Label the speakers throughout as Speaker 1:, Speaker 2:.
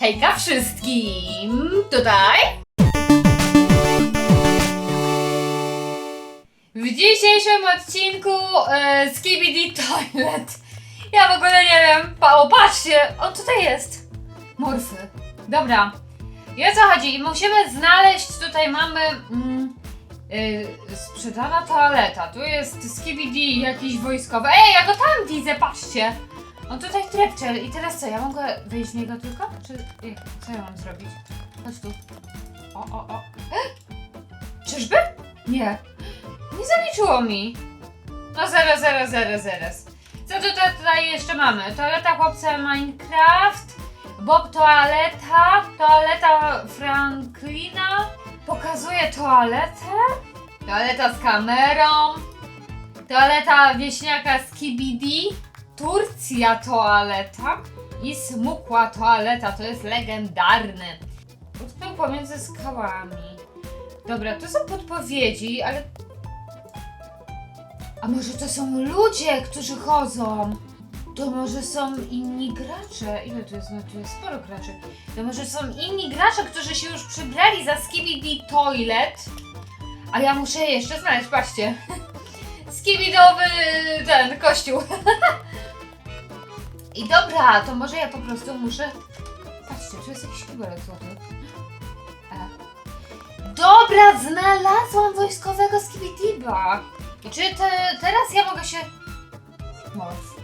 Speaker 1: Hejka wszystkim! Tutaj! W dzisiejszym odcinku e, Skibidi Toilet. Ja w ogóle nie wiem. Pa, o, patrzcie! On tutaj jest. Morfy. Dobra. I o co chodzi? Musimy znaleźć, tutaj mamy mm, y, sprzedana toaleta. Tu jest Skibidi jakiś wojskowy. Ej, ja go tam widzę, patrzcie! On tutaj trepcze i teraz co, ja mogę wyjść z niego tylko? Czy co ja mam zrobić? Chodź tu. O, o, o. Czyżby? Nie. Nie zaliczyło mi. No zaraz, zaraz, zaraz, zaraz. Co tutaj, tutaj jeszcze mamy? Toaleta chłopca Minecraft, Bob toaleta, toaleta Franklina, pokazuje toaletę, toaleta z kamerą, toaleta wieśniaka z Kibidi, Turcja toaleta i smukła toaleta, to jest legendarny. Utknął pomiędzy skałami. Dobra, to są podpowiedzi, ale a może to są ludzie, którzy chodzą? To może są inni gracze. Ile tu jest? No tu jest sporo graczy. To może są inni gracze, którzy się już przybrali za Skibidi Toilet. A ja muszę je jeszcze znaleźć, patrzcie. Skibidowy ten kościół. I dobra, to może ja po prostu muszę... Patrzcie, tu jest jakiś kibelek złoty. E. Dobra, znalazłam wojskowego Skibidiba. I czy te, teraz ja mogę się... Morf.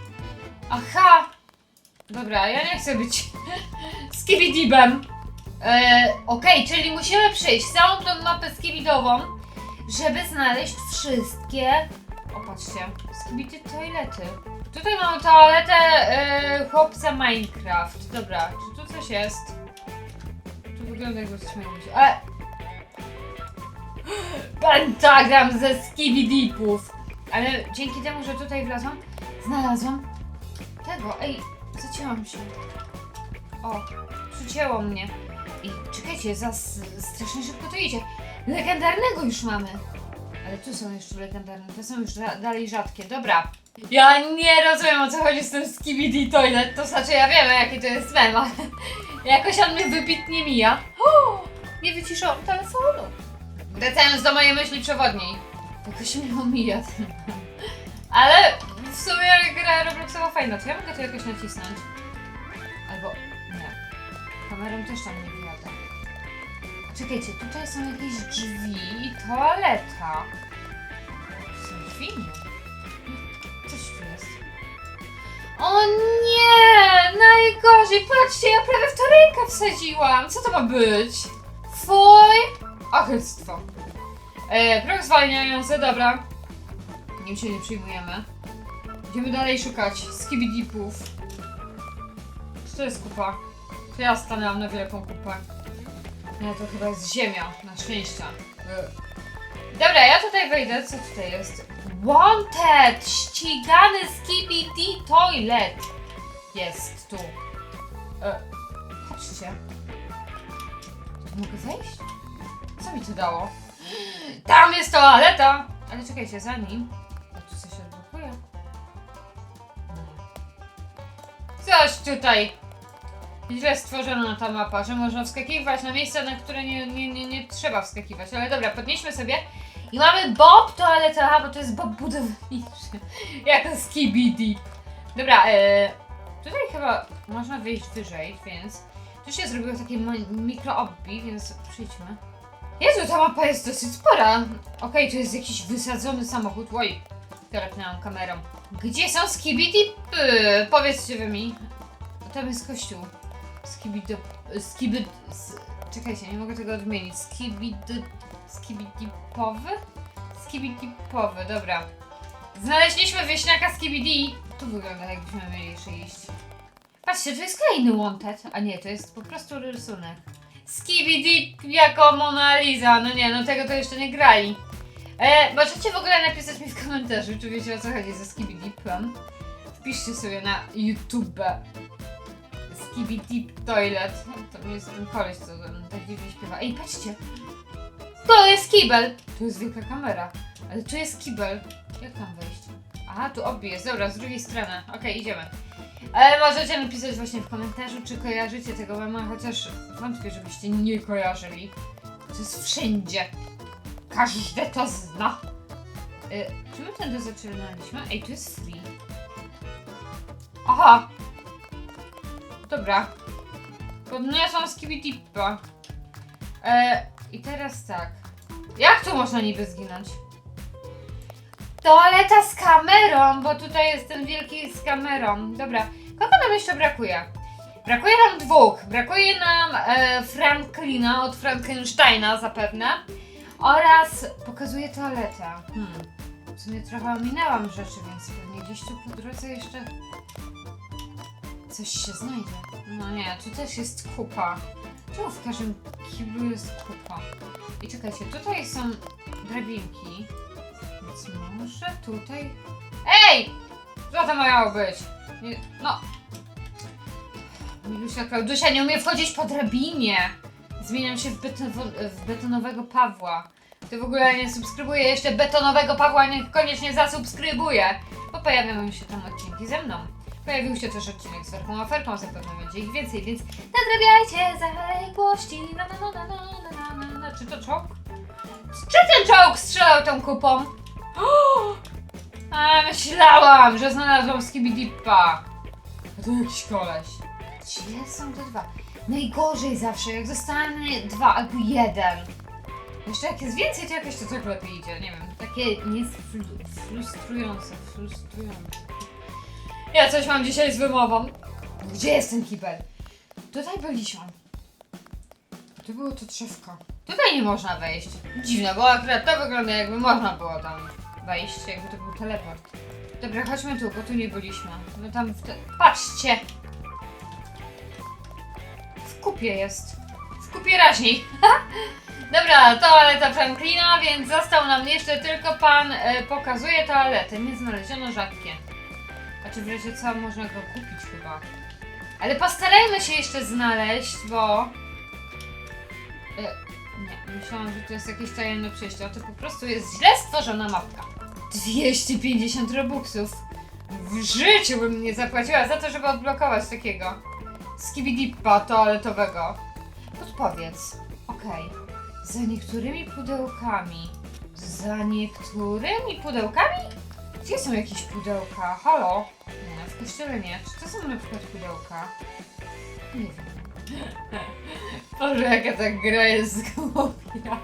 Speaker 1: Aha! Dobra, ja nie chcę być skibidibem. E, Okej, czyli musimy przejść całą tą mapę skibidową, żeby znaleźć wszystkie... O, patrzcie, skibidi toilety. Tutaj mamy toaletę e, chłopca Minecraft. Dobra, czy tu coś jest? Tu wygląda jakby coś miało być. Ale... Pentagram ze skibidipów. Ale dzięki temu, że tutaj wlazłam, znalazłam tego. Ej, zacięłam się. O, przycięło mnie. I czekajcie, za strasznie szybko to idzie. Legendarnego już mamy. Ale tu są jeszcze legendarne, te są już da dalej rzadkie. Dobra. Ja nie rozumiem o co chodzi z tym skibidi toilet. To znaczy ja wiem jaki to jest mem, ale jakoś on mnie wybitnie mija. O, nie wyciszałam telefonu. Wracając do mojej myśli przewodniej. Jakoś mnie omija ten. Ale w sumie gra Robloxowa fajna. Czy ja mogę to jakoś nacisnąć? Albo nie. Kamerą też tam nie wyjadę. Czekajcie, tutaj są jakieś drzwi i toaleta. To są drzwi? Jest. O nie! Najgorzej! Patrzcie, ja prawie w to rękę wsadziłam! Co to ma być? Fuj! Ochylstwo. E, próg zwalniający, dobra. Nim się nie przyjmujemy. Idziemy dalej szukać skibidipów. Co to jest kupa? To ja stanęłam na wielką kupę. Nie, to chyba jest ziemia, na szczęście. E. Dobra, ja tutaj wejdę. Co tutaj jest? Wanted! Ścigany skibidi toilet! Jest tu. E, patrzcie. Tu mogę wejść? Co mi to dało? Tam jest toaleta! Ale czekajcie, zanim... A tu coś się odblokuje? Nie. Coś tutaj źle stworzona ta mapa, że można wskakiwać na miejsca, na które nie, nie, nie, nie trzeba wskakiwać. Ale dobra, podnieśmy sobie. I mamy Bob toaletę, aha, bo to jest Bob budowniczy. jako skibidi. Dobra, e, tutaj chyba można wyjść wyżej, więc... Tu się zrobiło takie ma- mikro obbi, więc przyjdźmy. Jezu, ta mapa jest dosyć spora. Okej, tu jest jakiś wysadzony samochód. Oj, telepnęłam kamerą. Gdzie są skibidi? Powiedzcie wy mi. Tam jest kościół. Skibidi... Skibid... s- Czekajcie, nie mogę tego odmienić. Skibid... Skibidipowy? Skibidipowy, dobra. Znaleźliśmy wieśniaka Skibidi. Tu wygląda jakbyśmy mieli jeszcze iść. Patrzcie, to jest kolejny wanted. A nie, to jest po prostu rysunek. Skibidi jako Mona Lisa. No nie, no tego to jeszcze nie grali. E, możecie w ogóle napisać mi w komentarzu, czy wiecie o co chodzi ze Skibidipem. Wpiszcie sobie na YouTube. Skibidi Toilet. To jest ten koleś, co tak dziwnie śpiewa. Ej, patrzcie! To jest kibel! Tu jest wielka kamera. Ale tu jest kibel. Jak tam wejść? Aha, tu obie jest. Dobra, z drugiej strony. Okej, idziemy. Ale możecie napisać właśnie w komentarzu, czy kojarzycie tego mema, chociaż wątpię, żebyście nie kojarzyli. To jest wszędzie. Każdy to zna. Y, czy my tędy zaczynaliśmy? Ej, tu jest free. Aha! Dobra. Podniosłam skibidippa. E, I teraz tak. Jak tu można niby zginąć? Toaleta z kamerą, bo tutaj jest ten wielki z kamerą. Dobra, kogo nam jeszcze brakuje? Brakuje nam dwóch. Brakuje nam e, Franklina od Frankensteina zapewne. Oraz pokazuje toaletę. Hmm. W sumie trochę ominęłam rzeczy, więc pewnie gdzieś tu po drodze jeszcze coś się znajdzie. No nie, tu też jest kupa. Czemu w każdym kiblu jest kupa? I czekajcie, tutaj są drabinki. Więc może tutaj... Ej! Co to miało być? Nie, no. Milusia Klaudusia nie umie wchodzić po drabinie. Zmieniam się w, betonowo- w betonowego Pawła. Ty w ogóle nie subskrybuje jeszcze betonowego Pawła, niech koniecznie zasubskrybuje. Bo pojawiają się tam odcinki ze mną. Pojawił się też odcinek z Werką Aferką, zapewne będzie ich więcej, więc nadrabiajcie zaległości. Na, na, na, na, na, na, na, na. Czy to czołg? Czy ten czołg strzelał tą kupą? A, myślałam, że znalazłam Skibidippa. A to jakiś koleś. Gdzie są te dwa? Najgorzej zawsze, jak zostanie dwa albo jeden. Jeszcze jak jest więcej, to jakoś to tak lepiej idzie, nie wiem. Takie niefrustrujące, frustrujące. Ja coś mam dzisiaj z wymową. Gdzie jest ten kibel? Tutaj byliśmy. To było to drzewko. Tutaj nie można wejść. Dziwne, bo akurat to wygląda jakby można było tam wejść, jakby to był teleport. Dobra, chodźmy tu, bo tu nie byliśmy. No tam w te... Patrzcie! W kupie jest. W kupie raźniej. Dobra, toaleta Franklina, więc został nam jeszcze tylko pan e, pokazuje toaletę. Nie znaleziono rzadkie. A czy w razie co można go kupić chyba? Ale postarajmy się jeszcze znaleźć, bo... E, nie, myślałam, że to jest jakieś tajemne przejście, a to po prostu jest źle stworzona mapka. 250 robuxów. W życiu bym nie zapłaciła za to, żeby odblokować takiego skibidippa toaletowego. Podpowiedz. Okej. Za niektórymi pudełkami. Za niektórymi pudełkami? Gdzie są jakieś pudełka? Halo? Nie, w kościele nie. Czy to są na przykład pudełka? Nie wiem. Boże, jaka ta gra jest głupia.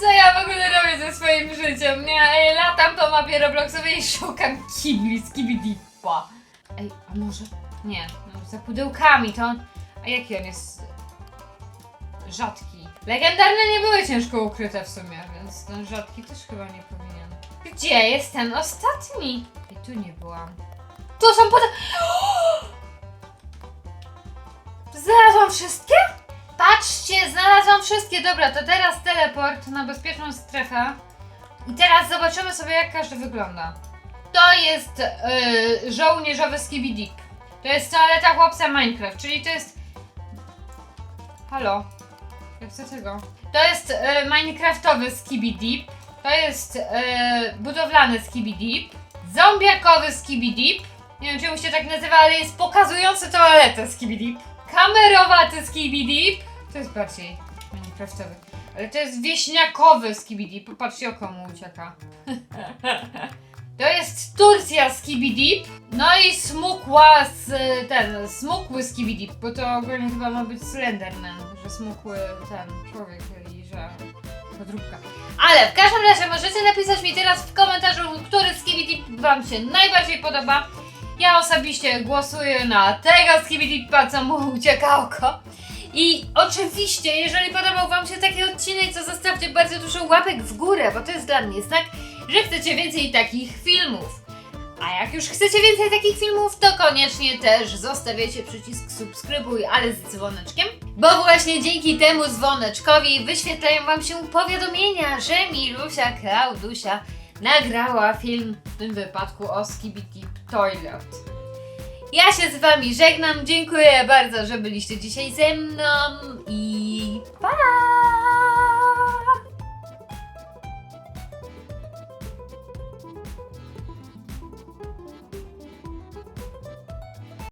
Speaker 1: Co ja w ogóle robię ze swoim życiem? Nie, ej, latam po mapie Robloxowej i szukam kibli z kibidippa. Ej, a może... Nie, no, za pudełkami to on... A jaki on jest... Rzadki. Legendarne nie były ciężko ukryte w sumie, więc ten rzadki też chyba nie powinien. Gdzie jest ten ostatni? I tu nie byłam. Tu są pude... Znalazłam wszystkie? Patrzcie, znalazłam wszystkie. Dobra, to teraz teleport na bezpieczną strefę. I teraz zobaczymy sobie, jak każdy wygląda. To jest yy, żołnierzowy skibidip. To jest toaleta chłopca Minecraft, czyli to jest... Halo? Ja chcę tego. To jest yy, Minecraftowy skibidip. To jest yy, budowlany skibidip. Zombiakowy skibidip. Nie wiem, czemu się tak nazywa, ale jest pokazujący toaletę skibidip. Kamerowaty skibidip. To jest bardziej Minecraftowy. Ale to jest wieśniakowy skibidip. Popatrzcie, oko mu ucieka. To jest Turcja skibidip. No i smukła z ten, smukły skibidip, bo to ogólnie chyba ma być Slenderman, że smukły ten człowiek i że podróbka. Ale w każdym razie możecie napisać mi teraz w komentarzu, który skibidip wam się najbardziej podoba. Ja osobiście głosuję na tego skibidippa, co mu ucieka oko. I oczywiście, jeżeli podobał Wam się taki odcinek, to zostawcie bardzo dużo łapek w górę, bo to jest dla mnie znak, że chcecie więcej takich filmów. A jak już chcecie więcej takich filmów, to koniecznie też zostawiacie przycisk subskrybuj, ale z dzwoneczkiem, bo właśnie dzięki temu dzwoneczkowi wyświetlają Wam się powiadomienia, że Milusia Klaudusia nagrała film, w tym wypadku o Skibidi Toilet. Ja się z Wami żegnam, dziękuję bardzo, że byliście dzisiaj ze mną i pa!